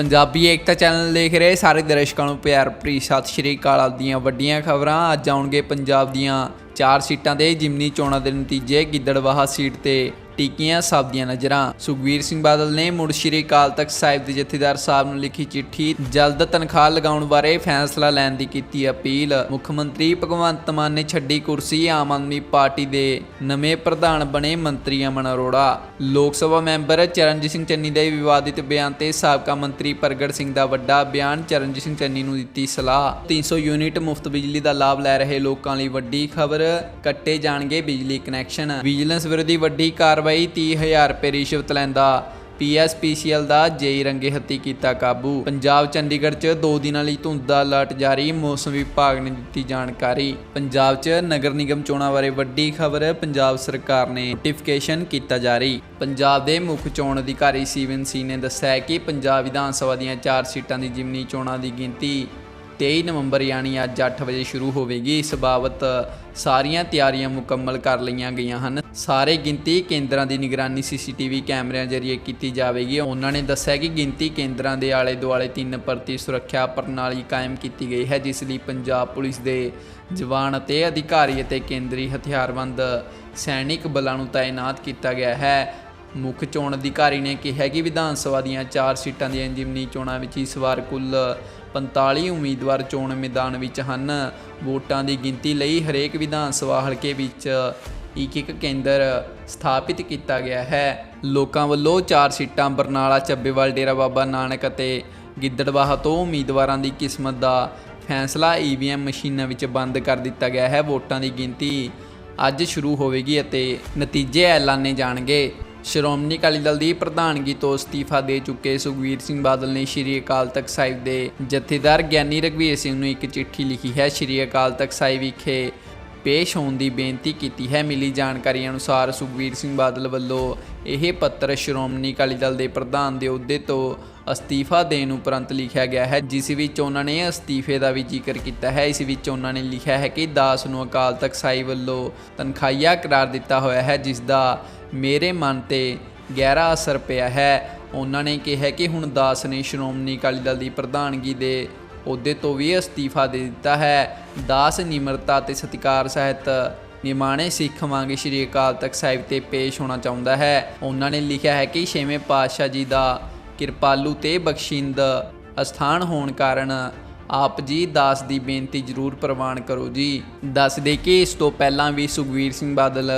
ਪੰਜਾਬੀ ਏਕਤਾ channel ਦੇਖ ਰਹੇ ਸਾਰੇ ਦਰਸ਼ਕਾਂ ਨੂੰ ਪਿਆਰ ਭਰੀ ਸਤਿ ਸ਼੍ਰੀ ਅਕਾਲ ਆਪਦੀਆਂ ਵੱਡੀਆਂ ਖਬਰਾਂ। ਅੱਜ ਆਉਣਗੇ ਪੰਜਾਬ ਦੀਆਂ ਚਾਰ ਸੀਟਾਂ ਦੇ ਜਿਮਨੀ ਚੋਣਾਂ ਦੇ ਨਤੀਜੇ, ਗਿੱਦੜਵਾਹਾ ਸੀਟ ਤੇ ਟਿੱਕੀਆਂ ਸਭ ਦੀਆਂ ਨਜ਼ਰਾਂ। ਸੁਖਵੀਰ ਸਿੰਘ ਬਾਦਲ ਨੇ ਮੁੜ ਸ਼੍ਰੀ ਅਕਾਲ ਤਖਤ ਸਾਹਿਬ ਦੇ ਜਥੇਦਾਰ ਸਾਹਿਬ ਨੂੰ ਲਿਖੀ ਚਿੱਠੀ ਜਲਦ ਤਨਖਾਹ ਲਗਾਉਣ ਬਾਰੇ ਫੈਸਲਾ ਲੈਣ ਦੀ ਕੀਤੀ ਅਪੀਲ। ਮੁੱਖ ਮੰਤਰੀ ਭਗਵੰਤ ਮਾਨ ਨੇ ਛੱਡੀ ਕੁਰਸੀ ਆਮ ਆਦਮੀ ਪਾਰਟੀ ਦੇ ਨਵੇਂ ਪ੍ਰਧਾਨ ਬਣੇ ਮੰਤਰੀ ਅਮਨ ਅਰੋੜਾ। ਲੋਕ ਸਭਾ ਮੈਂਬਰ ਚਰਨਜੀਤ ਸਿੰਘ ਚੰਨੀ ਦੇ ਵਿਵਾਦਿਤ ਬਿਆਨ ਤੇ ਸਾਬਕਾ ਮੰਤਰੀ ਪ੍ਰਗਟ ਸਿੰਘ ਦਾ ਵੱਡਾ ਬਿਆਨ ਚਰਨਜੀਤ ਸਿੰਘ ਚੰਨੀ ਨੂੰ ਦਿੱਤੀ ਸਲਾਹ। 300 ਯੂਨਿਟ ਮੁਫਤ ਬਿਜਲੀ ਦਾ ਲਾਭ ਲੈ ਰਹੇ ਲੋਕਾਂ ਲਈ ਵੱਡੀ ਖਬਰ। ਕੱਟੇ ਜਾਣਗੇ ਬਿਜਲੀ ਕਨੈਕਸ਼ਨ। ਵਿਜੀਲੈਂਸ ਵਿਰੋਧੀ ਵੱਡੀ ਕਾਰਵਾਈ 30000 ਰੁਪਏ ਰਿਸ਼ਵਤ ਲੈਂਦਾ ਪੀਐਸਪੀਸੀਐਲ ਦਾ ਜੇਈ ਰੰਗੇ ਹੱਤੀ ਕੀਤਾ ਕਾਬੂ। ਪੰਜਾਬ ਚੰਡੀਗੜ੍ਹ 'ਚ 2 ਦਿਨਾਂ ਲਈ ਧੁੰਦ ਦਾ ਅਲਰਟ ਜਾਰੀ, ਮੌਸਮ ਵਿਭਾਗ ਨੇ ਦਿੱਤੀ ਜਾਣਕਾਰੀ। ਪੰਜਾਬ 'ਚ ਨਗਰ ਨਿਗਮ ਚੋਣਾਂ ਬਾਰੇ ਵੱਡੀ ਖਬਰ ਪੰਜਾਬ ਸਰਕਾਰ ਨੇ ਨੋਟੀਫਿਕੇਸ਼ਨ ਕੀਤਾ ਜਾਰੀ। ਪੰਜਾਬ ਦੇ ਮੁੱਖ ਚੋਣ ਅਧਿਕਾਰੀ ਸੀਵਨ ਸੀ ਨੇ ਦੱਸਿਆ ਹੈ ਕਿ ਪੰਜਾਬ ਵਿਧਾਨ ਸਭਾ ਦੀਆਂ 4 ਸੀਟਾਂ ਦੀ ਜਿਮਨੀ ਚੋਣਾਂ ਦੀ ਗਿਣਤੀ 23 ਨਵੰਬਰ ਯਾਨੀ ਅੱਜ 8 ਵਜੇ ਸ਼ੁਰੂ ਹੋਵੇਗੀ। ਇਸ ਬਾਬਤ ਸਾਰੀਆਂ ਤਿਆਰੀਆਂ ਮੁਕੰਮਲ ਕਰ ਲਈਆਂ ਗਈਆਂ ਹਨ। ਸਾਰੇ ਗਿਣਤੀ ਕੇਂਦਰਾਂ ਦੀ ਨਿਗਰਾਨੀ ਸੀਸੀਟੀਵੀ ਕੈਮਰਿਆਂ ਜ਼ਰੀਏ ਕੀਤੀ ਜਾਵੇਗੀ। ਉਹਨਾਂ ਨੇ ਦੱਸਿਆ ਕਿ ਗਿਣਤੀ ਕੇਂਦਰਾਂ ਦੇ ਆਲੇ ਦੁਆਲੇ ਤਿੰਨ ਪਰਤੀ ਸੁਰੱਖਿਆ ਪ੍ਰਣਾਲੀ ਕਾਇਮ ਕੀਤੀ ਗਈ ਹੈ, ਜਿਸ ਲਈ ਪੰਜਾਬ ਪੁਲਿਸ ਦੇ ਜਵਾਨ ਅਤੇ ਅਧਿਕਾਰੀ ਅਤੇ ਕੇਂਦਰੀ ਹਥਿਆਰਬੰਦ ਸੈਨਿਕ ਬਲਾਂ ਨੂੰ ਤਾਇਨਾਤ ਕੀਤਾ ਗਿਆ ਹੈ। ਮੁੱਖ ਚੋਣ ਅਧਿਕਾਰੀ ਨੇ ਕਿਹਾ ਕਿ ਵਿਧਾਨ ਸਭਾ ਦੀਆਂ 4 ਸੀਟਾਂ ਦੀਆਂ ਜਿਮਨੀ ਚੋਣਾਂ ਵਿੱਚ ਇਸ ਵਾਰ ਕੁੱਲ 45 ਉਮੀਦਵਾਰ ਚੋਣ ਮੈਦਾਨ ਵਿੱਚ ਹਨ। ਵੋਟਾਂ ਦੀ ਗਿਣਤੀ ਲਈ ਹਰੇਕ ਵਿਧਾਨ ਸਭਾ ਹਲਕੇ ਵਿੱਚ ਇੱਕ ਇੱਕ ਕੇਂਦਰ ਸਥਾਪਿਤ ਕੀਤਾ ਗਿਆ ਹੈ। ਲੋਕਾਂ ਵੱਲੋਂ ਚਾਰ ਸੀਟਾਂ ਬਰਨਾਲਾ ਚੱਬੇਵਾਲ ਡੇਰਾ ਬਾਬਾ ਨਾਨਕ ਅਤੇ ਗਿੱਦੜਬਾਹਾ ਤੋਂ ਉਮੀਦਵਾਰਾਂ ਦੀ ਕਿਸਮਤ ਦਾ ਫੈਸਲਾ ਈਵੀਐਮ ਮਸ਼ੀਨਾਂ ਵਿੱਚ ਬੰਦ ਕਰ ਦਿੱਤਾ ਗਿਆ ਹੈ। ਵੋਟਾਂ ਦੀ ਗਿਣਤੀ ਅੱਜ ਸ਼ੁਰੂ ਹੋਵੇਗੀ ਅਤੇ ਨਤੀਜੇ ਐਲਾਨੇ ਜਾਣਗੇ। ਸ਼੍ਰੋਮਣੀ ਅਕਾਲੀ ਦਲ ਦੀ ਪ੍ਰਧਾਨਗੀ ਤੋਂ ਅਸਤੀਫਾ ਦੇ ਚੁੱਕੇ ਸੁਖਵੀਰ ਸਿੰਘ ਬਾਦਲ ਨੇ ਸ਼੍ਰੀ ਅਕਾਲ ਤਖਤ ਸਾਹਿਬ ਦੇ ਜਥੇਦਾਰ ਗਿਆਨੀ ਰਘਵੀਰ ਸਿੰਘ ਨੂੰ ਇੱਕ ਚਿੱਠੀ ਲਿਖੀ ਹੈ। ਸ਼੍ਰੀ ਅਕਾਲ ਤਖਤ ਸਾਹਿਬ ਵਿਖੇ ਪੇਸ਼ ਹੋਣ ਦੀ ਬੇਨਤੀ ਕੀਤੀ ਹੈ। ਮਿਲੀ ਜਾਣਕਾਰੀ ਅਨੁਸਾਰ ਸੁਖਵੀਰ ਸਿੰਘ ਬਾਦਲ ਵੱਲੋਂ ਇਹ ਪੱਤਰ ਸ਼੍ਰੋਮਣੀ ਅਕਾਲੀ ਦਲ ਦੇ ਪ੍ਰਧਾਨ ਦੇ ਅਹੁਦੇ ਤੋਂ ਅਸਤੀਫਾ ਦੇਣ ਉਪਰੰਤ ਲਿਖਿਆ ਗਿਆ ਹੈ, ਜਿਸ ਵਿੱਚ ਉਹਨਾਂ ਨੇ ਅਸਤੀਫੇ ਦਾ ਵੀ ਜ਼ਿਕਰ ਕੀਤਾ ਹੈ। ਇਸ ਵਿੱਚ ਉਹਨਾਂ ਨੇ ਲਿਖਿਆ ਹੈ ਕਿ ਦਾਸ ਨੂੰ ਅਕਾਲ ਤਖਤ ਸਾਹਿਬ ਵੱਲੋਂ ਤਨਖਾਹੀਆ ਕਰਾਰ ਦਿੱਤਾ ਹੋਇਆ ਹੈ, ਜਿਸ ਦਾ ਮੇਰੇ ਮਨ ਤੇ ਗਹਿਰਾ ਅਸਰ ਪਿਆ ਹੈ। ਉਹਨਾਂ ਨੇ ਕਿਹਾ ਕਿ ਹੁਣ ਦਾਸ ਨੇ ਸ਼੍ਰੋਮਣੀ ਅਕਾਲੀ ਦਲ ਦੀ ਪ੍ਰਧਾਨਗੀ ਦੇ ਅਹੁਦੇ ਤੋਂ ਵੀ ਅਸਤੀਫਾ ਦੇ ਦਿੱਤਾ ਹੈ। ਦਾਸ ਨਿਮਰਤਾ ਤੇ ਸਤਿਕਾਰ ਸਹਿਤ ਨਿਮਾਣੇ ਸਿੱਖ ਵਾਂਗ ਸ਼੍ਰੀ ਅਕਾਲ ਤਖਤ ਸਾਹਿਬ ਤੇ ਪੇਸ਼ ਹੋਣਾ ਚਾਹੁੰਦਾ ਹੈ। ਉਹਨਾਂ ਨੇ ਲਿਖਿਆ ਹੈ ਕਿ ਛੇਵੇਂ ਪਾਤਸ਼ਾਹ ਜੀ ਦਾ ਕਿਰਪਾਲੂ ਤੇ ਬਖਸ਼ਿੰਦ ਅਸਥਾਨ ਹੋਣ ਕਾਰਨ ਆਪ ਜੀ ਦਾਸ ਦੀ ਬੇਨਤੀ ਜ਼ਰੂਰ ਪ੍ਰਵਾਨ ਕਰੋ ਜੀ। ਦੱਸ ਦੇ ਕਿ ਇਸ ਤੋਂ ਪਹਿਲਾਂ ਵੀ ਸੁਖਵੀਰ ਸਿੰਘ ਬਾਦਲ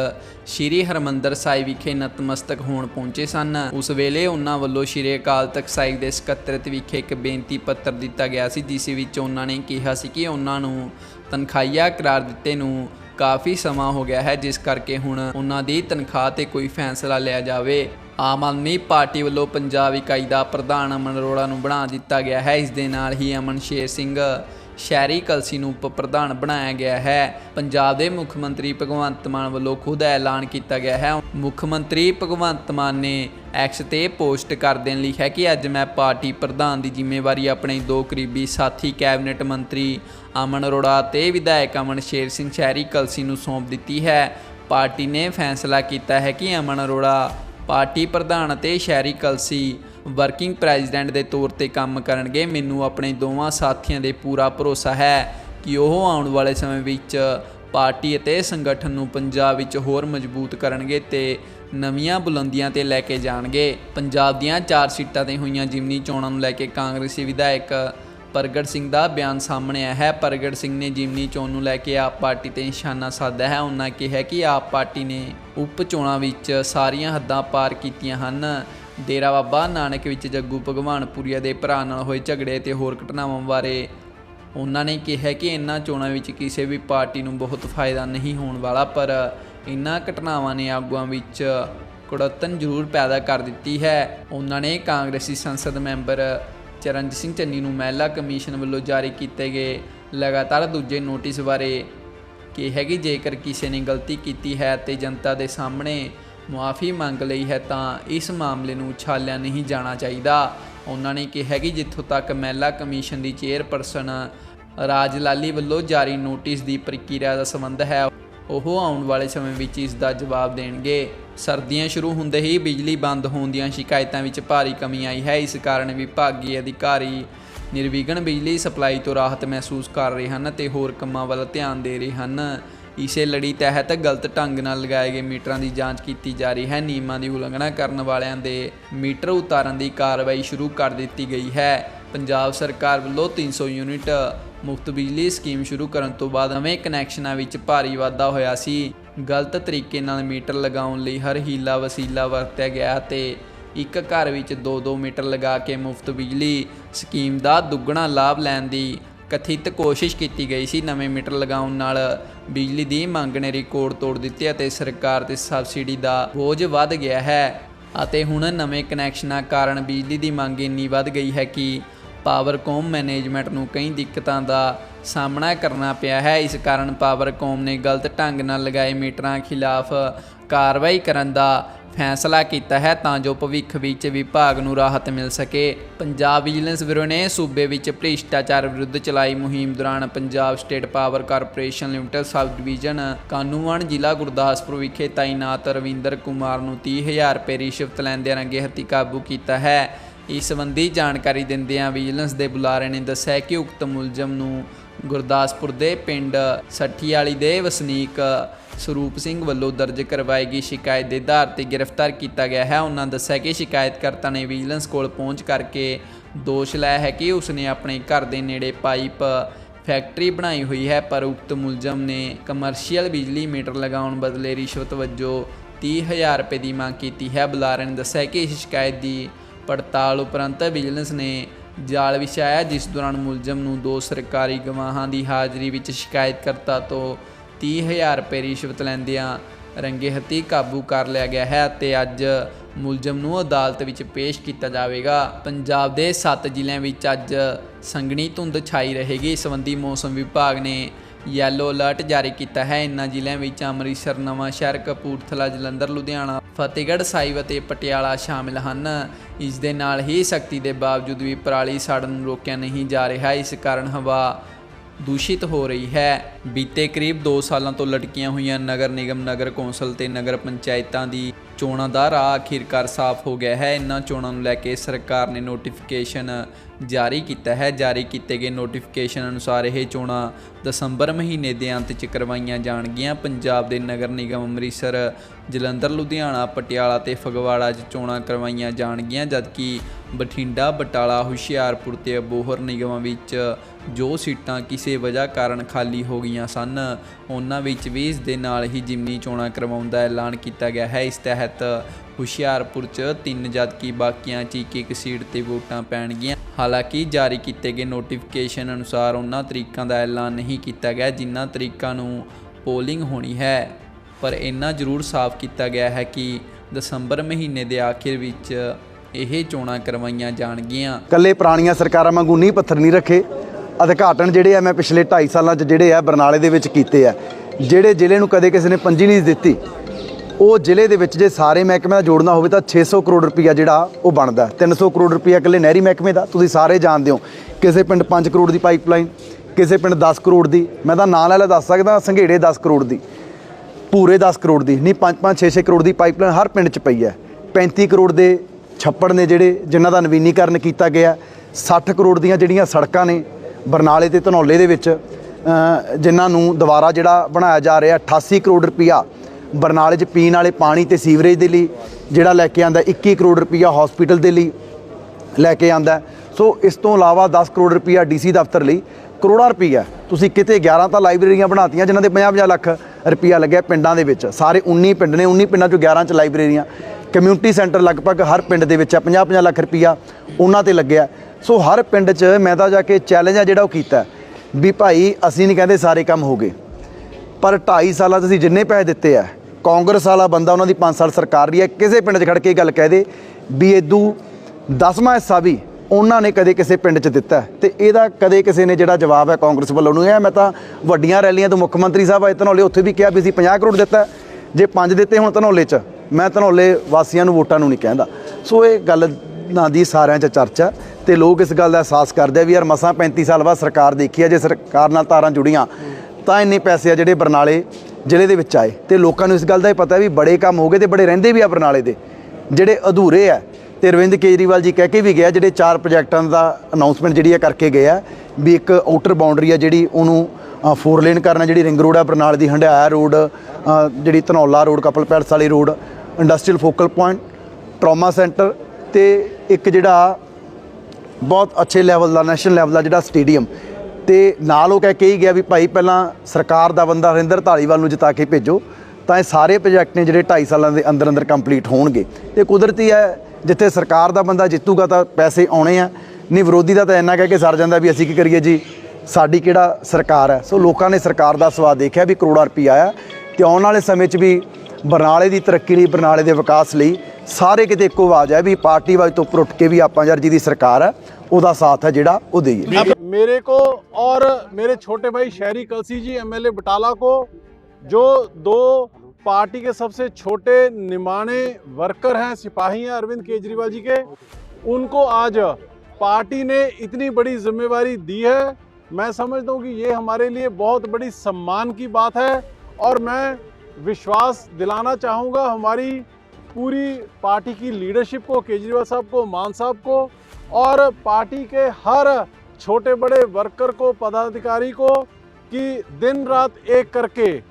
ਸ਼੍ਰੀ ਹਰਮੰਦਰ ਸਾਹਿਬ ਵਿਖੇ ਨਤਮਸਤਕ ਹੋਣ ਪਹੁੰਚੇ ਸਨ। ਉਸ ਵੇਲੇ ਉਹਨਾਂ ਵੱਲੋਂ ਸ਼੍ਰੀ ਅਕਾਲ ਤਖਤ ਸਾਹਿਬ ਦੇ ਸਕੱਤਰਤ ਵਿਖੇ ਇੱਕ ਬੇਨਤੀ ਪੱਤਰ ਦਿੱਤਾ ਗਿਆ ਸੀ, ਜਿਸ ਵਿੱਚ ਉਹਨਾਂ ਨੇ ਕਿਹਾ ਸੀ ਕਿ ਉਹਨਾਂ ਨੂੰ ਤਨਖਾਹੀਆ ਕਰਾਰ ਦਿੱਤੇ ਨੂੰ ਕਾਫੀ ਸਮਾਂ ਹੋ ਗਿਆ ਹੈ, ਜਿਸ ਕਰਕੇ ਹੁਣ ਉਹਨਾਂ ਦੀ ਤਨਖਾਹ ਤੇ ਕੋਈ ਫੈਸਲਾ ਲਿਆ ਜਾਵੇ। ਆਮ ਆਦਮੀ ਪਾਰਟੀ ਵੱਲੋਂ ਪੰਜਾਬ ਇਕਾਈ ਦਾ ਪ੍ਰਧਾਨ ਅਮਨ ਅਰੋੜਾ ਨੂੰ ਬਣਾ ਦਿੱਤਾ ਗਿਆ ਹੈ। ਇਸ ਦੇ ਨਾਲ ਹੀ ਅਮਨ ਸ਼ੇਰ ਸਿੰਘ ਸ਼ਹਿਰੀ ਕਲਸੀ ਨੂੰ ਉਪ ਪ੍ਰਧਾਨ ਬਣਾਇਆ ਗਿਆ ਹੈ। ਪੰਜਾਬ ਦੇ ਮੁੱਖ ਮੰਤਰੀ ਭਗਵੰਤ ਮਾਨ ਵੱਲੋਂ ਖੁਦ ਐਲਾਨ ਕੀਤਾ ਗਿਆ ਹੈ। ਮੁੱਖ ਮੰਤਰੀ ਭਗਵੰਤ ਮਾਨ ਨੇ ਐਕਸ ਤੇ ਪੋਸਟ ਕਰਦੇ ਨੇ ਲਿਖਿਆ ਕਿ ਅੱਜ ਮੈਂ ਪਾਰਟੀ ਪ੍ਰਧਾਨ ਦੀ ਜ਼ਿੰਮੇਵਾਰੀ ਆਪਣੇ ਦੋ ਕਰੀਬੀ ਸਾਥੀ ਕੈਬਨਿਟ ਮੰਤਰੀ ਅਮਨ ਅਰੋੜਾ ਤੇ ਵਿਧਾਇਕ ਅਮਨ ਸ਼ੇਰ ਸਿੰਘ ਸ਼ਹਿਰੀ ਕਲਸੀ ਨੂੰ ਸੌਂਪ ਦਿੱਤੀ ਹੈ। ਪਾਰਟੀ ਨੇ ਫੈਸਲਾ ਕੀਤਾ ਹੈ ਕਿ ਅਮਨ ਅਰੋੜਾ ਪਾਰਟੀ ਪ੍ਰਧਾਨ ਅਤੇ ਸ਼ਹਿਰੀ ਕਲਸੀ ਵਰਕਿੰਗ ਪ੍ਰੈਜ਼ੀਡੈਂਟ ਦੇ ਤੌਰ ਤੇ ਕੰਮ ਕਰਨਗੇ। ਮੈਨੂੰ ਆਪਣੇ ਦੋਵਾਂ ਸਾਥੀਆਂ ਦੇ ਪੂਰਾ ਭਰੋਸਾ ਹੈ ਕਿ ਉਹ ਆਉਣ ਵਾਲੇ ਸਮੇਂ ਵਿੱਚ ਪਾਰਟੀ ਅਤੇ ਸੰਗਠਨ ਨੂੰ ਪੰਜਾਬ ਵਿੱਚ ਹੋਰ ਮਜ਼ਬੂਤ ਕਰਨਗੇ ਤੇ ਨਵੀਆਂ ਬੁਲੰਦੀਆਂ ਤੇ ਲੈ ਕੇ ਜਾਣਗੇ। ਪੰਜਾਬ ਦੀਆਂ ਚਾਰ ਸੀਟਾਂ ਤੇ ਹੋਈਆਂ ਜਿਮਨੀ ਚੋਣਾਂ ਨੂੰ ਲੈ ਕੇ ਕਾਂਗਰਸੀ ਵਿਧਾਇਕ ਪ੍ਰਗਟ ਸਿੰਘ ਦਾ ਬਿਆਨ ਸਾਹਮਣੇ ਆਇਆ ਹੈ। ਪ੍ਰਗਟ ਸਿੰਘ ਨੇ ਜਿਮਨੀ ਚੋਣ ਨੂੰ ਲੈ ਕੇ ਆਪ ਪਾਰਟੀ ਤੇ ਨਿਸ਼ਾਨਾ ਸਾਧਿਆ ਹੈ। ਉਹਨਾਂ ਕਿਹਾ ਕਿ ਆਪ ਪਾਰਟੀ ਨੇ ਉਪ ਚੋਣਾਂ ਵਿੱਚ ਸਾਰੀਆਂ ਹੱਦਾਂ ਪਾਰ ਕੀਤੀਆਂ ਹਨ। ਡੇਰਾ ਬਾਬਾ ਨਾਨਕ ਵਿੱਚ ਜੱਗੂ ਭਗਵਾਨਪੁਰੀਆ ਦੇ ਭਰਾ ਨਾਲ ਹੋਏ ਝਗੜੇ ਤੇ ਹੋਰ ਘਟਨਾਵਾਂ ਬਾਰੇ ਉਹਨਾਂ ਨੇ ਕਿਹਾ ਕਿ ਇਨ੍ਹਾਂ ਚੋਣਾਂ ਵਿੱਚ ਕਿਸੇ ਵੀ ਪਾਰਟੀ ਨੂੰ ਬਹੁਤ ਫਾਇਦਾ ਨਹੀਂ ਹੋਣ ਵਾਲਾ, ਪਰ ਇਨ੍ਹਾਂ ਘਟਨਾਵਾਂ ਨੇ ਆਗੂਆਂ ਵਿੱਚ ਕੁੜਤਨ ਜ਼ਰੂਰ ਪੈਦਾ ਕਰ ਦਿੱਤੀ ਹੈ। ਉਹਨਾਂ ਨੇ ਕਾਂਗਰਸੀ ਸੰਸਦ ਮੈਂਬਰ ਚਰਨਜੀਤ ਸਿੰਘ ਚੰਨੀ ਨੂੰ ਮਹਿਲਾ ਕਮਿਸ਼ਨ ਵੱਲੋਂ ਜਾਰੀ ਕੀਤੇ ਗਏ ਲਗਾਤਾਰ ਦੂਜੇ ਨੋਟਿਸ ਬਾਰੇ ਕਿਹਾ ਕਿ ਜੇਕਰ ਕਿਸੇ ਨੇ ਗਲਤੀ ਕੀਤੀ ਹੈ ਤੇ ਜਨਤਾ ਦੇ ਸਾਹਮਣੇ ਮੁਆਫੀ ਮੰਗ ਲਈ ਹੈ ਤਾਂ ਇਸ ਮਾਮਲੇ ਨੂੰ ਉਛਾਲਿਆ ਨਹੀਂ ਜਾਣਾ ਚਾਹੀਦਾ। ਉਹਨਾਂ ਨੇ ਕਿਹਾ ਕਿ ਜਿੱਥੋਂ ਤੱਕ ਮਹਿਲਾ ਕਮਿਸ਼ਨ ਦੀ ਚੇਅਰਪਰਸਨ ਰਾਜ ਲਾਲੀ ਵੱਲੋਂ ਜਾਰੀ ਨੋਟਿਸ ਦੀ ਪ੍ਰਕਿਰਿਆ ਦਾ ਸੰਬੰਧ ਹੈ ਉਹ ਆਉਣ ਵਾਲੇ ਸਮੇਂ ਵਿੱਚ ਇਸ ਦਾ ਜਵਾਬ ਦੇਣਗੇ। ਸਰਦੀਆਂ ਸ਼ੁਰੂ ਹੁੰਦੇ ਹੀ ਬਿਜਲੀ ਬੰਦ ਹੋਣ ਦੀਆਂ ਸ਼ਿਕਾਇਤਾਂ ਵਿੱਚ ਭਾਰੀ ਕਮੀ ਆਈ ਹੈ। ਇਸ ਕਾਰਨ ਵਿਭਾਗੀ ਅਧਿਕਾਰੀ ਨਿਰਵਿਘਨ ਬਿਜਲੀ ਸਪਲਾਈ ਤੋਂ ਰਾਹਤ ਮਹਿਸੂਸ ਕਰ ਰਹੇ ਹਨ ਤੇ ਹੋਰ ਕੰਮਾਂ ਵੱਲ ਧਿਆਨ ਦੇ ਰਹੇ ਹਨ। ਇਸੇ ਲੜੀ ਤਹਿਤ ਗਲਤ ਢੰਗ ਨਾਲ ਲਗਾਏ ਗਏ ਮੀਟਰਾਂ ਦੀ ਜਾਂਚ ਕੀਤੀ ਜਾ ਰਹੀ ਹੈ। ਨਿਯਮਾਂ ਦੀ ਉਲੰਘਣਾ ਕਰਨ ਵਾਲਿਆਂ ਦੇ ਮੀਟਰ ਉਤਾਰਨ ਦੀ ਕਾਰਵਾਈ ਸ਼ੁਰੂ ਕਰ ਦਿੱਤੀ ਗਈ ਹੈ। ਪੰਜਾਬ ਸਰਕਾਰ ਵੱਲੋਂ 300 ਯੂਨਿਟ ਮੁਫਤ ਬਿਜਲੀ ਸਕੀਮ ਸ਼ੁਰੂ ਕਰਨ ਤੋਂ ਬਾਅਦ ਨਵੇਂ ਕਨੈਕਸ਼ਨਾਂ ਵਿੱਚ ਭਾਰੀ ਵਾਧਾ ਹੋਇਆ ਸੀ। ਗਲਤ ਤਰੀਕੇ ਨਾਲ ਮੀਟਰ ਲਗਾਉਣ ਲਈ ਹਰ ਹੀਲਾ ਵਸੀਲਾ ਵਰਤਿਆ ਗਿਆ ਤੇ ਇੱਕ ਘਰ ਵਿੱਚ 2-2 ਮੀਟਰ ਲਗਾ ਕੇ ਮੁਫਤ ਬਿਜਲੀ ਸਕੀਮ ਦਾ ਦੁੱਗਣਾ ਲਾਭ ਲੈਣ ਦੀ ਕਥਿਤ ਕੋਸ਼ਿਸ਼ ਕੀਤੀ ਗਈ ਸੀ। ਨਵੇਂ ਮੀਟਰ ਲਗਾਉਣ ਨਾਲ ਬਿਜਲੀ ਦੀ ਮੰਗ ਨੇ ਰਿਕਾਰਡ ਤੋੜ ਦਿੱਤੇ ਅਤੇ ਸਰਕਾਰ ਤੇ ਸਬਸਿਡੀ ਦਾ ਬੋਝ ਵੱਧ ਗਿਆ ਹੈ। ਅਤੇ ਹੁਣ ਨਵੇਂ ਕਨੈਕਸ਼ਨਾਂ ਕਾਰਨ ਬਿਜਲੀ ਦੀ ਮੰਗ ਇੰਨੀ ਵੱਧ ਗਈ ਹੈ ਕਿ ਪਾਵਰਕੌਮ ਮੈਨੇਜਮੈਂਟ ਨੂੰ ਕਈ ਦਿੱਕਤਾਂ ਦਾ ਸਾਹਮਣਾ ਕਰਨਾ ਪਿਆ ਹੈ। ਇਸ ਕਾਰਨ ਪਾਵਰਕੌਮ ਨੇ ਗਲਤ ਢੰਗ ਨਾਲ ਲਗਾਏ ਮੀਟਰਾਂ ਖਿਲਾਫ ਕਾਰਵਾਈ ਕਰਨ ਦਾ ਫੈਸਲਾ ਕੀਤਾ ਹੈ ਤਾਂ ਜੋ ਭਵਿੱਖ ਵਿੱਚ ਵਿਭਾਗ ਨੂੰ ਰਾਹਤ ਮਿਲ ਸਕੇ। ਪੰਜਾਬ ਵਿਜੀਲੈਂਸ ਬਿਊਰੋ ਨੇ ਸੂਬੇ ਵਿੱਚ ਭ੍ਰਿਸ਼ਟਾਚਾਰ ਵਿਰੁੱਧ ਚਲਾਈ ਮੁਹਿੰਮ ਦੌਰਾਨ Punjab state power corporation limited sub division Kahnuwan ਜ਼ਿਲ੍ਹਾ ਗੁਰਦਾਸਪੁਰ ਵਿਖੇ ਤਾਇਨਾਤ ਰਵਿੰਦਰ ਕੁਮਾਰ ਨੂੰ 30000 ਰੁਪਏ ਰਿਸ਼ਵਤ ਲੈਂਦੇ ਰੰਗੇ ਹੱਥੀ ਕਾਬੂ ਕੀਤਾ ਹੈ। ਇਸ ਸੰਬੰਧੀ ਜਾਣਕਾਰੀ ਦਿੰਦਿਆਂ ਵਿਜੀਲੈਂਸ ਦੇ ਬੁਲਾਰੇ ਨੇ ਦੱਸਿਆ ਕਿ ਉਕਤ ਮੁਲਜ਼ਮ ਨੂੰ ਗੁਰਦਾਸਪੁਰ ਦੇ ਪਿੰਡ ਸੱਠੀਆਲੀ ਦੇ ਵਸਨੀਕ ਸਰੂਪ ਸਿੰਘ ਵੱਲੋਂ ਦਰਜ ਕਰਵਾਈ ਗਈ ਸ਼ਿਕਾਇਤ ਦੇ ਆਧਾਰ ਤੇ ਗ੍ਰਿਫਤਾਰ ਕੀਤਾ ਗਿਆ ਹੈ। ਉਹਨਾਂ ਦੱਸਿਆ ਕਿ ਸ਼ਿਕਾਇਤਕਰਤਾ ਨੇ ਵਿਜੀਲੈਂਸ ਕੋਲ ਪਹੁੰਚ ਕਰਕੇ ਦੋਸ਼ ਲਾਇਆ ਹੈ ਕਿ ਉਸਨੇ ਆਪਣੇ ਘਰ ਦੇ ਨੇੜੇ ਪਾਈਪ ਫੈਕਟਰੀ ਬਣਾਈ ਹੋਈ ਹੈ, ਪਰ ਉਕਤ ਮੁਲਜ਼ਮ ਨੇ ਕਮਰਸ਼ੀਅਲ ਬਿਜਲੀ ਮੀਟਰ ਲਗਾਉਣ ਬਦਲੇ ਰਿਸ਼ਵਤ ਵਜੋਂ 30000 ਰੁਪਏ ਦੀ ਮੰਗ ਕੀਤੀ ਹੈ। ਬੁਲਾਰੇ ਨੇ ਦੱਸਿਆ ਕਿ ਇਸ ਸ਼ਿਕਾਇਤ ਦੀ ਪੜਤਾਲ ਉਪਰੰਤ ਵਿਜੀਲੈਂਸ ਨੇ ਜਾਲ ਵਿਛਾਇਆ, ਜਿਸ ਦੌਰਾਨ ਮੁਲਜ਼ਮ ਨੂੰ ਦੋ ਸਰਕਾਰੀ ਗਵਾਹਾਂ ਦੀ ਹਾਜ਼ਰੀ ਵਿੱਚ ਸ਼ਿਕਾਇਤਕਰਤਾ ਤੋਂ 30000 ਰੁਪਏ ਰਿਸ਼ਵਤ ਲੈਂਦਿਆਂ ਰੰਗੇ ਹੱਥੀ ਕਾਬੂ ਕਰ ਲਿਆ ਗਿਆ ਹੈ ਅਤੇ ਅੱਜ ਮੁਲਜ਼ਮ ਨੂੰ ਅਦਾਲਤ ਵਿੱਚ ਪੇਸ਼ ਕੀਤਾ ਜਾਵੇਗਾ। ਪੰਜਾਬ ਦੇ 7 ਜ਼ਿਲ੍ਹਿਆਂ ਵਿੱਚ ਅੱਜ ਸੰਘਣੀ ਧੁੰਦ ਛਾਈ ਰਹੇਗੀ। ਇਸ ਸੰਬੰਧੀ ਮੌਸਮ ਵਿਭਾਗ ਨੇ ਯੈਲੋ ਅਲਰਟ ਜਾਰੀ ਕੀਤਾ ਹੈ। ਇਨ੍ਹਾਂ ਜ਼ਿਲ੍ਹਿਆਂ ਵਿੱਚ ਅੰਮ੍ਰਿਤਸਰ, ਨਵਾਂ ਸ਼ਹਿਰ, ਕਪੂਰਥਲਾ, ਜਲੰਧਰ, ਲੁਧਿਆਣਾ, ਫਤਿਹਗੜ੍ਹ ਸਾਹਿਬ ਅਤੇ ਪਟਿਆਲਾ ਸ਼ਾਮਿਲ ਹਨ। ਇਸ ਦੇ ਨਾਲ ਹੀ ਸਖਤੀ ਦੇ ਬਾਵਜੂਦ ਵੀ ਪਰਾਲੀ ਸਾੜਨ ਨੂੰ ਰੋਕਿਆ ਨਹੀਂ ਜਾ ਰਿਹਾ, ਇਸ ਕਾਰਨ ਹਵਾ ਦੂਸ਼ਿਤ ਹੋ ਰਹੀ ਹੈ। ਬੀਤੇ ਕਰੀਬ 2 ਸਾਲਾਂ ਤੋਂ ਲਟਕੀਆਂ ਹੋਈਆਂ ਨਗਰ ਨਿਗਮ, ਨਗਰ ਕੌਂਸਲ ਤੇ ਨਗਰ ਪੰਚਾਇਤਾਂ ਦੀ ਚੋਣਾਂ ਦਾ ਰਾਹ ਆਖਿਰਕਾਰ ਸਾਫ਼ ਹੋ ਗਿਆ ਹੈ। ਇਨ੍ਹਾਂ ਚੋਣਾਂ ਨੂੰ ਲੈ ਕੇ ਸਰਕਾਰ ਨੇ ਨੋਟੀਫਿਕੇਸ਼ਨ ਜਾਰੀ ਕੀਤਾ ਹੈ। ਜਾਰੀ ਕੀਤੇ ਗਏ ਨੋਟੀਫਿਕੇਸ਼ਨ ਅਨੁਸਾਰ ਇਹ ਚੋਣਾਂ ਦਸੰਬਰ ਮਹੀਨੇ ਦੇ ਅੰਤ 'ਚ ਕਰਵਾਈਆਂ ਜਾਣਗੀਆਂ। ਪੰਜਾਬ ਦੇ ਨਗਰ ਨਿਗਮ ਅੰਮ੍ਰਿਤਸਰ ਜਲੰਧਰ, ਲੁਧਿਆਣਾ, ਪਟਿਆਲਾ ਤੇ ਫਗਵਾੜਾ 'ਚ ਚੋਣਾਂ ਕਰਵਾਈਆਂ ਜਾਣਗੀਆਂ, ਜਦਕਿ ਬਠਿੰਡਾ, ਬਟਾਲਾ, ਹੁਸ਼ਿਆਰਪੁਰ ਤੇ ਅਬੋਹਰ ਨਿਗਮਾਂ ਵਿੱਚ ਜੋ ਸੀਟਾਂ ਕਿਸੇ ਵਜ੍ਹਾ ਕਾਰਨ ਖਾਲੀ ਹੋ ਗਈਆਂ ਸਨ, ਉਹਨਾਂ ਵਿੱਚ ਵੀ ਇਸ ਦੇ ਨਾਲ ਹੀ ਜਿਮਨੀ ਚੋਣਾਂ ਕਰਵਾਉਣ ਦਾ ਐਲਾਨ ਕੀਤਾ ਗਿਆ ਹੈ। ਇਸ ਤਹਿਤ ਹੁਸ਼ਿਆਰਪੁਰ 'ਚ ਤਿੰਨ, ਜਦਕਿ ਬਾਕੀਆਂ 'ਚ ਇੱਕ ਇੱਕ ਸੀਟ ਤੇ ਵੋਟਾਂ ਪੈਣਗੀਆਂ। ਹਾਲਾਂਕਿ ਜਾਰੀ ਕੀਤੇ ਗਏ ਨੋਟੀਫਿਕੇਸ਼ਨ ਅਨੁਸਾਰ ਉਹਨਾਂ ਤਰੀਕਾਂ ਦਾ ਐਲਾਨ ਨਹੀਂ ਕੀਤਾ ਗਿਆ, ਜਿਨ੍ਹਾਂ ਤਰੀਕਾਂ ਨੂੰ ਪੋਲਿੰਗ ਹੋਣੀ ਹੈ। ਪਰ ਇੰਨਾ ਜ਼ਰੂਰ ਸਾਫ਼ ਕੀਤਾ ਗਿਆ ਹੈ ਕਿ ਦਸੰਬਰ ਮਹੀਨੇ ਦੇ ਆਖਿਰ ਵਿੱਚ ਇਹ ਚੋਣਾਂ ਕਰਵਾਈਆਂ ਜਾਣਗੀਆਂ। ਕੱਲੇ ਪੁਰਾਣੀਆਂ ਸਰਕਾਰਾਂ ਵਾਂਗੂ ਨੀਂਹ ਪੱਥਰ ਨਹੀਂ ਰੱਖੇ। ਉਦਘਾਟਨ ਜਿਹੜੇ ਆ ਮੈਂ ਪਿਛਲੇ 2.5 ਸਾਲਾਂ 'ਚ ਜਿਹੜੇ ਆ ਬਰਨਾਲੇ ਦੇ ਵਿੱਚ ਕੀਤੇ ਆ ਜਿਹੜੇ ਜ਼ਿਲ੍ਹੇ ਨੂੰ ਕਦੇ ਕਿਸੇ ਨੇ ਪੰਜੀ ਨਹੀਂ ਦਿੱਤੀ, ਉਹ ਜ਼ਿਲ੍ਹੇ ਦੇ ਵਿੱਚ ਜੇ ਸਾਰੇ ਮਹਿਕਮੇ ਦਾ ਜੋੜਨਾ ਹੋਵੇ ਤਾਂ 600 ਕਰੋੜ ਰੁਪਈਆ ਜਿਹੜਾ ਉਹ ਬਣਦਾ। 300 ਕਰੋੜ ਰੁਪਈਆ ਇਕੱਲੇ ਨਹਿਰੀ ਮਹਿਕਮੇ ਦਾ, ਤੁਸੀਂ ਸਾਰੇ ਜਾਣਦੇ ਹੋ। ਕਿਸੇ ਪਿੰਡ 5 ਕਰੋੜ ਦੀ ਪਾਈਪਲਾਈਨ, ਕਿਸੇ ਪਿੰਡ 10 ਕਰੋੜ ਦੀ, ਮੈਂ ਤਾਂ ਨਾਂ ਲੈ ਲੈ ਦੱਸ ਸਕਦਾ, ਸੰਘੇੜੇ 10 ਕਰੋੜ ਦੀ। ਪੂਰੇ 10 ਕਰੋੜ ਦੀ, ਨਹੀਂ 5-5 6-6 ਕਰੋੜ ਦੀ ਪਾਈਪਲਾਈਨ ਹਰ ਪਿੰਡ 'ਚ ਪਈ ਹੈ। 35 ਕਰੋੜ ਦੇ ਛੱਪੜ ਨੇ ਜਿਹੜੇ, ਜਿਨ੍ਹਾਂ ਦਾ ਨਵੀਨੀਕਰਨ ਕੀਤਾ ਗਿਆ 60 ਕਰੋੜ ਦੀਆਂ ਜਿਹੜੀਆਂ ਸੜਕਾਂ ਨੇ, ਬਰਨਾਲੇ ਤੇ ਧਨੌਲੇ ਦੇ ਵਿੱਚ ਜਿਨ੍ਹਾਂ ਨੂੰ ਦੁਬਾਰਾ ਜਿਹੜਾ ਬਣਾਇਆ ਜਾ ਰਿਹਾ 88 ਕਰੋੜ ਰੁਪਈਆ ਬਰਨਾਲੇ 'ਚ ਪੀਣ ਵਾਲੇ ਪਾਣੀ ਤੇ ਸੀਵਰੇਜ ਦੇ ਲਈ, ਜਿਹੜਾ ਲੈ ਕੇ ਆਂਦਾ 21 ਕਰੋੜ ਰੁਪਈਆ ਹਸਪੀਟਲ ਦੇ ਲਈ ਲੈ ਕੇ ਆਂਦਾ ਸੋ ਇਸ ਤੋਂ ਇਲਾਵਾ 10 ਕਰੋੜ ਰੁਪਈਆ ਡੀਸੀ ਦਫ਼ਤਰ ਲਈ ਕਰੋੜਾਂ ਰੁਪਈਆ। ਤੁਸੀਂ ਕਿਤੇ 11 ਤਾਂ ਲਾਇਬ੍ਰੇਰੀਆਂ ਬਣਾਤੀਆਂ ਜਿਨ੍ਹਾਂ ਦੇ 50-50 ਲੱਖ ਰੁਪਈਆ ਲੱਗਿਆ ਪਿੰਡਾਂ ਦੇ ਵਿੱਚ। ਸਾਰੇ 19 ਪਿੰਡ ਨੇ 19 ਪਿੰਡਾਂ ਚੋਂ 11 ਚ ਲਾਇਬ੍ਰੇਰੀਆਂ। ਕਮਿਊਨਿਟੀ ਸੈਂਟਰ ਲਗਭਗ ਹਰ ਪਿੰਡ ਦੇ ਵਿੱਚ ਹੈ 50-50 ਲੱਖ ਰੁਪਈਆ ਉਹਨਾਂ ਤੇ ਲੱਗਿਆ। ਸੋ ਹਰ ਪਿੰਡ 'ਚ ਮੈਂ ਤਾਂ ਜਾ ਕੇ ਚੈਲੰਜ ਆ ਜਿਹੜਾ ਉਹ ਕੀਤਾ ਵੀ ਭਾਈ ਅਸੀਂ ਨਹੀਂ ਕਹਿੰਦੇ ਸਾਰੇ ਕੰਮ ਹੋ ਗਏ। ਪਰ 2.5 ਸਾਲਾਂ 'ਚ ਅਸੀਂ ਜਿੰਨੇ ਪੈਸੇ ਦਿੱਤੇ ਆ, ਕਾਂਗਰਸ ਵਾਲਾ ਬੰਦਾ ਉਹਨਾਂ ਦੀ 5 ਸਾਲ ਸਰਕਾਰ ਰਹੀ ਹੈ, ਕਿਸੇ ਪਿੰਡ 'ਚ ਖੜ ਕੇ ਇਹ ਗੱਲ ਕਹਿ ਦੇ ਵੀ ਇਦੂ ਦਸਵਾਂ ਹਿੱਸਾ ਵੀ ਉਹਨਾਂ ਨੇ ਕਦੇ ਕਿਸੇ ਪਿੰਡ 'ਚ ਦਿੱਤਾ ਹੈ। ਤੇ ਇਹਦਾ ਕਦੇ ਕਿਸੇ ਨੇ ਜਿਹੜਾ ਜਵਾਬ ਹੈ ਕਾਂਗਰਸ ਵੱਲੋਂ ਨੂੰ ਇਹ ਮੈਂ ਤਾਂ ਵੱਡੀਆਂ ਰੈਲੀਆਂ ਤੋਂ ਮੁੱਖ ਮੰਤਰੀ ਸਾਹਿਬ ਆਏ ਧਨੌਲੇ, ਉੱਥੇ ਵੀ ਕਿਹਾ ਵੀ ਅਸੀਂ 50 ਕਰੋੜ ਦਿੱਤਾ ਜੇ 5 ਦਿੱਤੇ ਹੁਣ ਧਨੌਲੇ 'ਚ, ਮੈਂ ਧਨੌਲੇ ਵਾਸੀਆਂ ਨੂੰ ਵੋਟਾਂ ਨੂੰ ਨਹੀਂ ਕਹਿੰਦਾ। ਸੋ ਇਹ ਗੱਲ ਨਾ ਦੀ ਸਾਰਿਆਂ 'ਚ ਚਰਚਾ ਤੇ ਲੋਕ ਇਸ ਗੱਲ ਦਾ ਅਹਿਸਾਸ ਕਰਦੇ ਆ ਵੀ ਯਾਰ ਮਸਾਂ 35 ਸਾਲ ਬਾਅਦ ਸਰਕਾਰ ਦੇਖੀ ਆ, ਜੇ ਸਰਕਾਰ ਨਾਲ ਤਾਰਾਂ ਜੁੜੀਆਂ, ਤਾਂ ਇੰਨੇ ਪੈਸੇ ਆ ਜਿਹੜੇ ਬਰਨਾਲੇ ਜ਼ਿਲ੍ਹੇ ਦੇ ਵਿੱਚ ਆਏ। ਤੇ ਲੋਕਾਂ ਨੂੰ ਇਸ ਗੱਲ ਦਾ ਹੀ ਪਤਾ ਵੀ ਬੜੇ ਕੰਮ ਹੋ ਗਏ ਤੇ ਬੜੇ ਰਹਿੰਦੇ ਵੀ ਆ ਬਰਨਾਲੇ ਦੇ। ਜਿਹੜੇ ਅਧੂਰੇ ਆ ਤੇ ਅਰਵਿੰਦ ਕੇਜਰੀਵਾਲ ਜੀ ਕਹਿ ਕੇ ਵੀ ਗਿਆ, ਜਿਹੜੇ ਚਾਰ ਪ੍ਰੋਜੈਕਟਾਂ ਦਾ ਅਨਾਉਂਸਮੈਂਟ ਜਿਹੜੀ ਆ ਕਰਕੇ ਗਿਆ ਵੀ ਇੱਕ ਆਊਟਰ ਬਾਉਂਡਰੀ ਆ ਜਿਹੜੀ ਉਹਨੂੰ ਫੋਰ ਲੇਨ ਕਰਨਾ ਜਿਹੜੀ ਰਿੰਗ ਰੋਡ ਆ, ਬਰਨਾਲੇ ਦੀ ਹੰਡਿਆਇਆ ਰੋਡ ਜਿਹੜੀ ਧਨੌਲਾ ਰੋਡ ਕਪਲ ਪੈਲਸ ਵਾਲੀ road industrial focal point trauma centre ਤੇ ਇੱਕ ਜਿਹੜਾ ਬਹੁਤ ਅੱਛੇ ਲੈਵਲ ਦਾ ਨੈਸ਼ਨਲ ਲੈਵਲ ਦਾ ਜਿਹੜਾ ਸਟੇਡੀਅਮ ਤੇ ਨਾਲ ਉਹ ਕਹਿ ਕੇ ਹੀ ਗਿਆ ਵੀ ਭਾਈ ਪਹਿਲਾਂ ਸਰਕਾਰ ਦਾ ਬੰਦਾ ਹਰਿੰਦਰ ਧਾਲੀਵਾਲ ਨੂੰ ਜਿਤਾ ਕੇ ਭੇਜੋ, ਤਾਂ ਇਹ ਸਾਰੇ ਪ੍ਰੋਜੈਕਟ ਨੇ ਜਿਹੜੇ 2.5 ਸਾਲਾਂ ਦੇ ਅੰਦਰ ਅੰਦਰ ਕੰਪਲੀਟ ਹੋਣਗੇ। ਤੇ ਕੁਦਰਤੀ ਹੈ ਜਿੱਥੇ ਸਰਕਾਰ ਦਾ ਬੰਦਾ ਜਿੱਤੂਗਾ ਤਾਂ ਪੈਸੇ ਆਉਣੇ ਆ ਨਹੀਂ ਵਿਰੋਧੀ ਦਾ ਤਾਂ ਇੰਨਾ ਕਹਿ ਕੇ ਸਰ ਜਾਂਦਾ ਵੀ ਅਸੀਂ ਕੀ ਕਰੀਏ ਜੀ ਸਾਡੀ ਕਿਹੜਾ ਸਰਕਾਰ ਹੈ ਸੋ ਲੋਕਾਂ ਨੇ ਸਰਕਾਰ ਦਾ ਸਵਾਦ ਦੇਖਿਆ ਵੀ ਕਰੋੜਾਂ ਰੁਪਈਆ ਆਇਆ ਤੇ ਆਉਣ ਵਾਲੇ ਸਮੇਂ 'ਚ ਵੀ ਬਰਨਾਲੇ ਦੀ ਤਰੱਕੀ ਲਈ ਬਰਨਾਲੇ ਦੇ ਵਿਕਾਸ ਲਈ ਸਾਰੇ ਕਿਤੇ ਇੱਕੋ ਆਵਾਜ਼ ਹੈ ਵੀ ਪਾਰਟੀ ਵਾਜ ਤੋਂ ਉੱਪਰ ਉੱਠ ਕੇ ਵੀ ਆਪਾਂ ਯਾਰ ਜਿਹਦੀ ਸਰਕਾਰ ਹੈ ਉਹਦਾ ਸਾਥ ਹੈ ਜਿਹੜਾ ਉਹ ਦੇਈਏ मेरे को और मेरे छोटे भाई शहरी कलसी जी एमएलए बटाला को जो दो पार्टी के सबसे छोटे निमाने वर्कर हैं, सिपाही हैं अरविंद केजरीवाल जी के। उनको आज पार्टी ने इतनी बड़ी जिम्मेवारी दी है। मैं समझता हूँ कि ये हमारे लिए बहुत बड़ी सम्मान की बात है और मैं विश्वास दिलाना चाहूँगा हमारी पूरी पार्टी की लीडरशिप को, केजरीवाल साहब को, मान साहब को और पार्टी के हर छोटे बड़े वर्कर को, पदाधिकारी को कि दिन रात एक करके,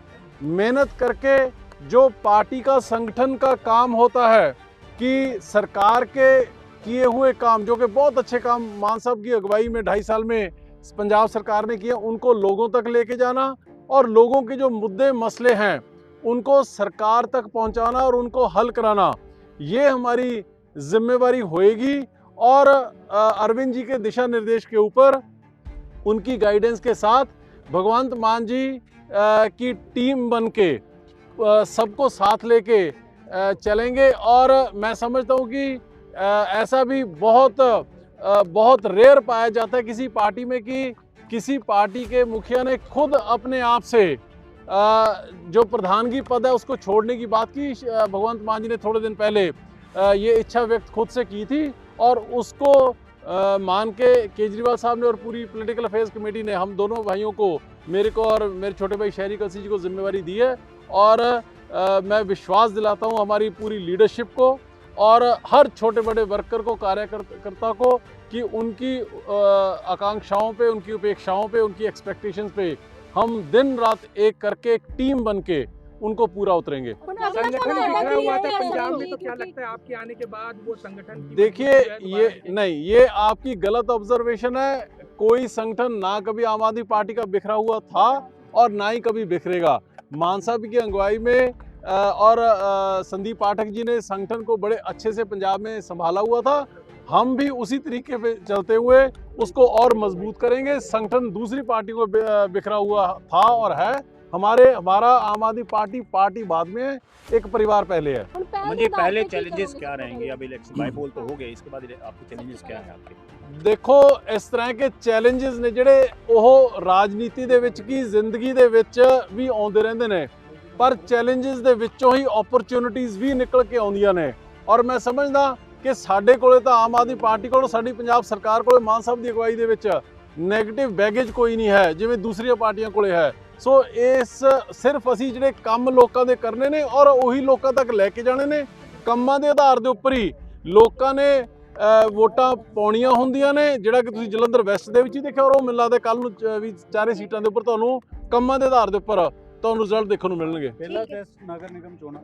मेहनत करके जो पार्टी का संगठन का काम होता है कि सरकार के किए हुए काम, जो कि बहुत अच्छे काम मान साहब की अगुवाई में ढाई साल में पंजाब सरकार ने किए, उनको लोगों तक लेके जाना और लोगों के जो मुद्दे मसले हैं, उनको सरकार तक पहुंचाना और उनको हल कराना, ये हमारी जिम्मेवारी होएगी। और अरविंद जी के दिशा निर्देश के ऊपर, उनकी गाइडेंस के साथ, भगवंत मान जी की टीम बन के सबको साथ लेके चलेंगे और मैं समझता हूँ कि ऐसा भी बहुत बहुत रेयर पाया जाता है किसी पार्टी में कि किसी पार्टी के मुखिया ने खुद अपने आप से जो प्रधानगी पद है उसको छोड़ने की बात की। भगवंत मान जी ने थोड़े दिन पहले ये इच्छा व्यक्त खुद से की थी और उसको मान के केजरीवाल साहब ने और पूरी पॉलिटिकल अफेयर्स कमेटी ने, हम दोनों भाइयों को, मेरे को और मेरे छोटे भाई शहरी कलसी जी को जिम्मेवारी दी है। और अ, मैं विश्वास दिलाता हूँ हमारी पूरी लीडरशिप को और हर छोटे बड़े वर्कर को कार्यकर्ता को कि उनकी आकांक्षाओं पे उनकी उपेक्षाओं पे उनकी एक्सपेक्टेशंस पे हम दिन रात एक करके एक टीम बन के उनको पूरा उतरेंगे। संगठन बिखरा हुआ था पंजाब में तो क्या लगता है आपके आने के बाद वो संगठन देखिए ये नहीं ये आपकी गलत ऑब्जर्वेशन है कोई संगठन ना कभी आम आदमी पार्टी का बिखरा हुआ था और ना ही कभी बिखरेगा। मान साहब की अगुवाई में और संदीप पाठक जी ने संगठन को बड़े अच्छे से पंजाब में संभाला हुआ था। हम भी उसी तरीके पे चलते हुए उसको और मज़बूत करेंगे। संगठन दूसरी पार्टी को बिखरा हुआ था और है। हमारे हमारा आम आदमी पार्टी पार्टी बाद में है एक परिवार पहले है। मुझे पहले चैलेंजेस क्या रहेंगे? अब इलेक्शन बाई पोल तो हो गए इसके बाद आपके चैलेंजेस क्या है आपके? ਦੇਖੋ, ਇਸ ਤਰ੍ਹਾਂ ਕਿ ਚੈਲੰਜਸ ਨੇ ਜਿਹੜੇ ਉਹ ਰਾਜਨੀਤੀ ਦੇ ਵਿੱਚ ਕੀ, ਜ਼ਿੰਦਗੀ ਦੇ ਵਿੱਚ ਵੀ ਆਉਂਦੇ ਰਹਿੰਦੇ ਨੇ। ਪਰ ਚੈਲੰਜਸ ਦੇ ਵਿੱਚੋਂ ਹੀ ਓਪਰਚ्युनिटीज ਵੀ ਨਿਕਲ ਕੇ ਆਉਂਦੀਆਂ ਨੇ। ਔਰ ਮੈਂ ਸਮਝਦਾ ਕਿ ਸਾਡੇ ਕੋਲੇ ਤਾਂ ਆਮ ਆਦਮੀ ਪਾਰਟੀ ਕੋਲੋਂ, ਸਾਡੀ ਪੰਜਾਬ ਸਰਕਾਰ ਕੋਲੇ, ਮਾਨ ਸਾਹਿਬ ਦੀ ਅਗਵਾਈ ਦੇ ਵਿੱਚ ਨੈਗੇਟਿਵ ਬੈਗੇਜ ਕੋਈ ਨਹੀਂ ਹੈ, ਜਿਵੇਂ ਦੂਸਰੀਆਂ ਪਾਰਟੀਆਂ ਕੋਲੇ ਹੈ। ਸੋ ਇਸ, ਸਿਰਫ ਅਸੀਂ ਜਿਹੜੇ ਕੰਮ ਲੋਕਾਂ ਦੇ ਕਰਨੇ ਨੇ ਔਰ ਉਹੀ ਲੋਕਾਂ ਤੱਕ ਲੈ ਕੇ ਜਾਣੇ ਨੇ, ਕੰਮਾਂ ਦੇ ਆਧਾਰ ਦੇ ਉੱਪਰ ਹੀ। ਲੋਕਾਂ ਨੇ ਵੋਟਾਂ ਪਾਉਣੀਆਂ ਹੁੰਦੀਆਂ ਨੇ ਜਿਹੜਾ ਕਿ ਤੁਸੀਂ ਜਲੰਧਰ ਵੈਸਟ ਦੇ ਵਿੱਚ ਹੀ ਦੇਖਿਆ ਔਰ ਉਹ ਮੈਨੂੰ ਲੱਗਦਾ ਕੱਲ ਨੂੰ ਵੀ ਚਾਰੇ ਸੀਟਾਂ ਦੇ ਉੱਪਰ ਤੁਹਾਨੂੰ ਕੰਮਾਂ ਦੇ ਆਧਾਰ ਦੇ ਉੱਪਰ ਤੁਹਾਨੂੰ ਰਿਜ਼ਲਟ ਦੇਖਣ ਨੂੰ ਮਿਲਣਗੇ। ਪਹਿਲਾ ਟੈਸਟ ਨਗਰ ਨਿਗਮ ਚੋਣਾਂ।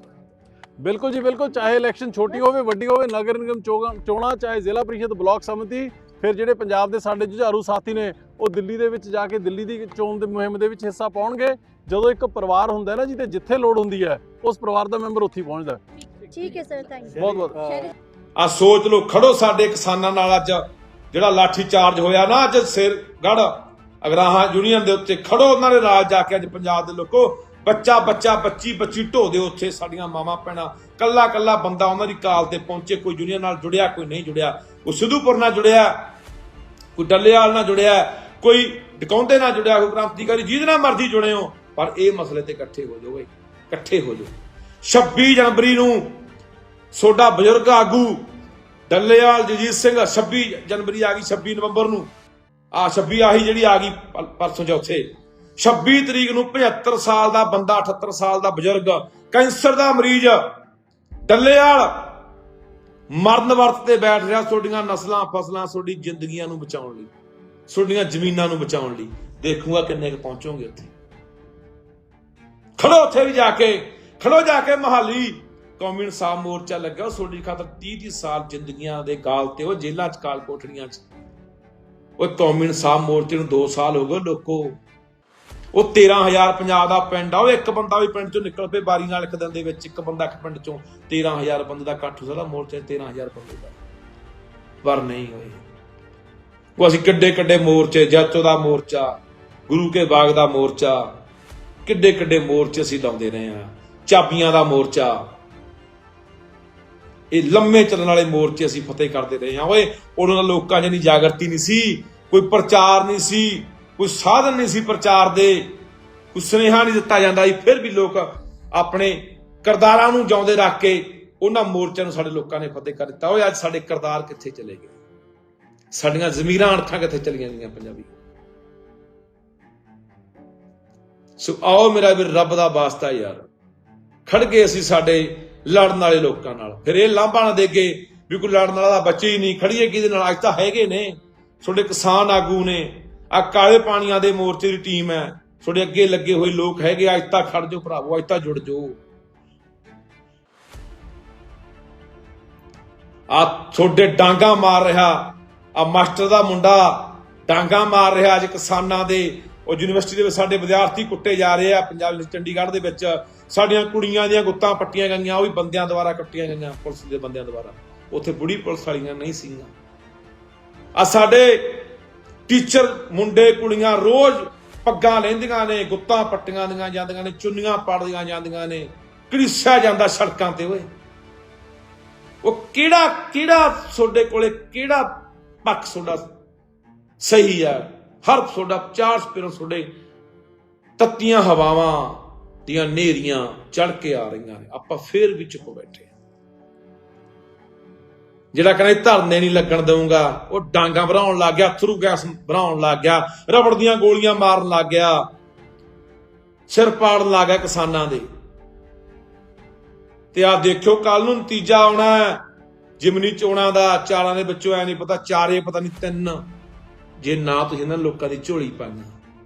ਬਿਲਕੁਲ ਜੀ ਬਿਲਕੁਲ ਚਾਹੇ ਇਲੈਕਸ਼ਨ ਛੋਟੀ ਹੋਵੇ ਵੱਡੀ ਹੋਵੇ ਨਗਰ ਨਿਗਮ ਚੋਣਾਂ ਚੋਣਾਂ ਚਾਹੇ ਜ਼ਿਲ੍ਹਾ ਪ੍ਰੀਸ਼ਦ ਬਲਾਕ ਸਮਿਤੀ ਫਿਰ ਜਿਹੜੇ ਪੰਜਾਬ ਦੇ ਸਾਡੇ ਜੁਝਾਰੂ ਸਾਥੀ ਨੇ ਉਹ ਦਿੱਲੀ ਦੇ ਵਿੱਚ ਜਾ ਕੇ ਦਿੱਲੀ ਦੀ ਚੋਣ ਦੀ ਮੁਹਿੰਮ ਦੇ ਵਿੱਚ ਹਿੱਸਾ ਪਾਉਣਗੇ। ਜਦੋਂ ਇੱਕ ਪਰਿਵਾਰ ਹੁੰਦਾ ਹੈ ਨਾ ਜਿਹਦੇ ਜਿੱਥੇ ਲੋੜ ਹੁੰਦੀ ਹੈ ਉਸ ਪਰਿਵਾਰ ਦਾ ਮੈਂਬਰ ਉੱਥੇ ਹੀ ਪਹੁੰਚਦਾ। ਠੀਕ ਹੈ ਸਰ ਥੈਂਕ ਯੂ ਬਹੁਤ ਬਹੁਤ ਆ ਸੋਚ ਲਓ, ਖੜੋ ਸਾਡੇ ਕਿਸਾਨਾਂ ਨਾਲ ਅੱਜ। ਜਿਹੜਾ ਲਾਠੀ ਚਾਰਜ ਹੋਇਆ ਨਾ ਅੱਜ ਸਿਰ ਗੜ, ਅਗਰਾਹਾਂ ਯੂਨੀਅਨ ਦੇ ਉੱਤੇ ਖੜੋ, ਉਹਨਾਂ ਦੇ ਰਾਜ ਜਾ ਕੇ ਅੱਜ ਪੰਜਾਬ ਦੇ ਲੋਕੋ, ਬੱਚਾ ਬੱਚਾ, ਬੱਚੀ ਬੱਚੀ ਢੋ ਦੇ ਉੱਥੇ ਸਾਡੀਆਂ ਮਾਵਾਂ, ਭੈਣਾਂ। ਕੱਲਾ ਕੱਲਾ ਬੰਦਾ ਉਹਨਾਂ ਦੀ ਕਾਲ ਤੇ ਪਹੁੰਚੇ, ਕੋਈ ਯੂਨੀਅਨ ਨਾਲ ਜੁੜਿਆ, ਕੋਈ ਨਹੀਂ ਜੁੜਿਆ। ਕੋਈ ਸਿੱਧੂਪੁਰ ਨਾਲ ਜੁੜਿਆ, ਕੋਈ ਡੱਲੇਵਾਲ ਨਾਲ ਜੁੜਿਆ, ਕੋਈ ਡਕੌਂਦੇ ਨਾਲ ਜੁੜਿਆ, ਕੋਈ ਕ੍ਰਾਂਤੀਕਾਰੀ ਜਿਹਦੇ ਨਾਲ ਮਰਜ਼ੀ ਜੁੜੇ ਹੋ, ਪਰ ਇਹ ਮਸਲੇ ਤੇ ਇਕੱਠੇ ਹੋ ਜਾਓ ਇਕੱਠੇ ਹੋ ਜਾਓ। 26 ਜਨਵਰੀ ਨੂੰ ਸੋਡਾ ਬਜ਼ੁਰਗ ਆਗੂ ਡੱਲੇਵਾਲ ਜਗਜੀਤ ਸਿੰਘ 26 ਜਨਵਰੀ ਆ ਗਈ 26 ਨਵੰਬਰ ਨੂੰ। ਆ 26 ਆਹੀ ਜਿਹੜੀ ਆ ਗਈ ਪਰਸੋਂ ਚੌਥੇ 26 ਤਰੀਕ ਨੂੰ 75 ਸਾਲ ਦਾ ਬੰਦਾ 78 ਸਾਲ ਦਾ ਬਜ਼ੁਰਗ, ਕੈਂਸਰ ਦਾ ਮਰੀਜ਼, ਡੱਲੇਵਾਲ ਮਰਨ ਵਰਤ ਤੇ ਬੈਠ ਰਿਹਾ ਤੁਹਾਡੀਆਂ ਨਸਲਾਂ, ਫਸਲਾਂ ਤੁਹਾਡੀ ਜ਼ਿੰਦਗੀਆਂ ਨੂੰ ਬਚਾਉਣ ਲਈ ਤੁਹਾਡੀਆਂ ਜ਼ਮੀਨਾਂ ਨੂੰ ਬਚਾਉਣ ਲਈ। ਦੇਖੂਗਾ ਕਿੰਨੇ ਕੁ ਪਹੁੰਚੋਗੇ ਉੱਥੇ। ਖੜੋ ਉੱਥੇ ਵੀ ਜਾ ਕੇ, ਖੜੋ ਜਾ ਕੇ ਮਹਾਲੀ। ਕੌਮੀ ਇਨਸਾਫ ਮੋਰਚਾ ਲੱਗਾ ਉਹ ਤੁਹਾਡੀ ਖਾਤਰ 30 30 ਸਾਲ ਜ਼ਿੰਦਗੀਆਂ ਦੇ ਗਾਲ ਤੇ ਉਹ ਜੇਲ੍ਹਾਂ ਚ ਕਾਲ ਕੋਠੜੀਆਂ ਚ। ਉਹ ਕੌਮੀ ਇਨਸਾਫ ਮੋਰਚੇ ਨੂੰ 2 ਸਾਲ ਹੋ ਗਏ, ਲੋਕੋ। ਉਹ 13000 ਪੰਜਾਬ ਦਾ ਪਿੰਡ ਆ, ਉਹ ਇੱਕ ਬੰਦਾ ਵੀ ਪਿੰਡ ਚੋਂ ਨਿਕਲ ਪਏ, ਬਾਰੀ ਨਾਲ ਇੱਕ ਦਿਨ ਦੇ ਵਿੱਚ ਇੱਕ ਬੰਦਾ ਇੱਕ ਪਿੰਡ ਚੋਂ 13000 ਬੰਦੇ ਦਾ ਇਕੱਠ ਹੋ ਸਕਦਾ, ਮੋਰਚੇ 13000 ਬੰਦੇ ਦਾ। ਪਰ ਨਹੀਂ ਹੋਏ ਉਹ ਅਸੀਂ ਕਿੱਡੇ ਕਿੱਡੇ ਮੋਰਚੇ ਜਾਚੋ ਦਾ ਮੋਰਚਾ, ਗੁਰੂ ਕੇ ਬਾਗ ਦਾ ਮੋਰਚਾ, ਕਿੱਡੇ ਕਿੱਡੇ ਮੋਰਚੇ ਅਸੀਂ ਲਾਉਂਦੇ ਰਹੇ ਆ ਚਾਬੀਆਂ ਦਾ ਮੋਰਚਾ ਇਹ ਲੰਮੇ ਚੱਲਣ ਵਾਲੇ ਮੋਰਚੇ ਅਸੀਂ ਫਤਿਹ ਕਰਦੇ ਰਹੇ ਹਾਂ। ਓਏ ਉਦੋਂ ਦਾ ਲੋਕਾਂ 'ਚ ਨਹੀਂ ਜਾਗਰਤੀ ਨਹੀਂ ਸੀ, ਕੋਈ ਪ੍ਰਚਾਰ ਨਹੀਂ ਸੀ, ਕੋਈ ਸਾਧਨ ਨਹੀਂ ਸੀ ਪ੍ਰਚਾਰ ਦੇ, ਕੋਈ ਸੁਨੇਹਾ ਨਹੀਂ ਦਿੱਤਾ ਜਾਂਦਾ ਸੀ। ਫਿਰ ਵੀ ਲੋਕ ਆਪਣੇ ਕਰਦਾਰਾਂ ਨੂੰ ਜਿਉਂਦੇ ਰੱਖ ਕੇ ਉਹਨਾਂ ਮੋਰਚਿਆਂ ਨੂੰ ਸਾਡੇ ਲੋਕਾਂ ਨੇ ਫਤਿਹ ਕਰ ਦਿੱਤਾ। ਓਏ, ਅੱਜ ਸਾਡੇ ਕਰਦਾਰ ਕਿੱਥੇ ਚਲੇ ਗਏ? ਸਾਡੀਆਂ ਜ਼ਮੀਰਾਂ ਅਣਖਾਂ ਕਿੱਥੇ ਚਲੀਆਂ ਗਈਆਂ ਪੰਜਾਬੀ? ਸੋ ਆਓ ਮੇਰਾ ਵੀਰ, ਰੱਬ ਦਾ ਵਾਸਤਾ ਯਾਰ। ਖੜ ਗਏ ਅਸੀਂ ਸਾਡੇ ਲੜਨ ਵਾਲੇ ਲੋਕਾਂ ਨਾਲ। ਫਿਰ ਇਹ ਲਾਂਭਾ ਨਾ ਦੇਗੇ ਵੀ ਕੋਈ ਲੜਨ ਵਾਲਾ ਦਾ ਬੱਚੇ ਹੀ ਨਹੀਂ। ਖੜੀਏ ਕਿਹਦੇ ਨਾਲ? ਅੱਜ ਤਾਂ ਹੈਗੇ ਨੇ। ਤੁਹਾਡੇ ਕਿਸਾਨ ਆਗੂ ਨੇ। ਆ ਕਾਲੇ ਪਾਣੀਆਂ ਦੇ ਮੋਰਚੇ ਦੀ ਟੀਮ ਹੈ। ਤੁਹਾਡੇ ਅੱਗੇ ਲੱਗੇ ਹੋਏ ਲੋਕ ਹੈਗੇ, ਅੱਜ ਤਾਂ ਖੜ ਜਾਓ ਭਰਾਵੋ, ਅੱਜ ਤਾਂ ਜੁੜ ਜਾਓ। ਆ ਤੁਹਾਡੇ ਡਾਂਗਾ ਮਾਰ ਰਿਹਾ। ਆ ਮਾਸਟਰ ਦਾ ਮੁੰਡਾ ਡਾਂਗਾ ਮਾਰ ਰਿਹਾ ਅੱਜ ਕਿਸਾਨਾਂ ਦੇ। ਉਹ ਯੂਨੀਵਰਸਿਟੀ ਦੇ ਵਿੱਚ ਸਾਡੇ ਵਿਦਿਆਰਥੀ ਕੁੱਟੇ ਜਾ ਰਹੇ ਆ। ਪੰਜਾਬ ਚੰਡੀਗੜ੍ਹ ਦੇ ਵਿੱਚ ਸਾਡੀਆਂ ਕੁੜੀਆਂ ਦੀਆਂ ਗੁੱਤਾਂ ਪੱਟੀਆਂ ਗਈਆਂ, ਉਹ ਵੀ ਬੰਦਿਆਂ ਦੁਆਰਾ ਕੱਟੀਆਂ ਗਈਆਂ, ਪੁਲਿਸ ਦੇ ਬੰਦਿਆਂ ਦੁਆਰਾ। ਉੱਥੇ ਬੁੜੀ ਪੁਲਿਸ ਵਾਲੀਆਂ ਨਹੀਂ ਸੀਗੀਆਂ। ਆ ਸਾਡੇ ਟੀਚਰ ਮੁੰਡੇ ਕੁੜੀਆਂ ਰੋਜ਼ ਪੱਗਾਂ ਲੈਂਦੀਆਂ ਨੇ, ਗੁੱਤਾਂ ਪੱਟੀਆਂ ਦੀਆਂ ਜਾਂਦੀਆਂ ਨੇ, ਚੁੰਨੀਆਂ ਪਾੜਦੀਆਂ ਜਾਂਦੀਆਂ ਨੇ। ਘੜੀਸਿਆ ਜਾਂਦਾ ਸੜਕਾਂ ਤੇ ਓਏ। ਉਹ ਕਿਹੜਾ ਕਿਹੜਾ ਤੁਹਾਡੇ ਕੋਲੇ ਕਿਹੜਾ ਪੱਖ ਤੁਹਾਡਾ? ਸਹੀ ਆ ਹਰ ਤੁਹਾਡਾ ਚਾਰ ਸਪਿਰੋਂ ਤੁਹਾਡੇ ਤੱਤੀਆਂ ਹਵਾਵਾਂ ਦੀਆਂ ਨੇਰੀਆਂ ਚੜ ਕੇ ਆ ਰਹੀਆਂ ਨੇ। ਆਪਾਂ ਫੇਰ ਵੀ ਚੁੱਪ ਬੈਠੇ ਜਿਹੜਾ ਕਹਿੰਦਾ ਧਰਨੇ ਨਹੀਂ ਲੱਗਣ ਦਊਗਾ, ਉਹ ਡਾਂਗਾ ਭਰਾਉਣ ਲੱਗ ਗਿਆ ਥਰੂ ਗੈਸ ਭਰਾਉਣ ਲੱਗ ਗਿਆ, ਰਬੜ ਦੀਆਂ ਗੋਲੀਆਂ ਮਾਰਨ ਲੱਗ ਗਿਆ, ਸਿਰ ਪਾੜਨ ਲੱਗ ਗਿਆ ਕਿਸਾਨਾਂ ਦੇ। ਤੇ ਆ ਦੇਖਿਓ ਕੱਲ ਨੂੰ ਨਤੀਜਾ ਆਉਣਾ ਜਿਮਨੀ ਚੋਣਾਂ ਦਾ, ਚਾਰਾਂ ਦੇ ਵਿੱਚੋਂ ਐ ਨਹੀਂ ਪਤਾ, ਚਾਰੇ ਪਤਾ ਨਹੀਂ ਤਿੰਨ। ਜੇ ਨਾ ਤੁਸੀਂ ਇਹਨਾਂ ਲੋਕਾਂ ਦੀ ਝੋਲੀ ਪਾਈ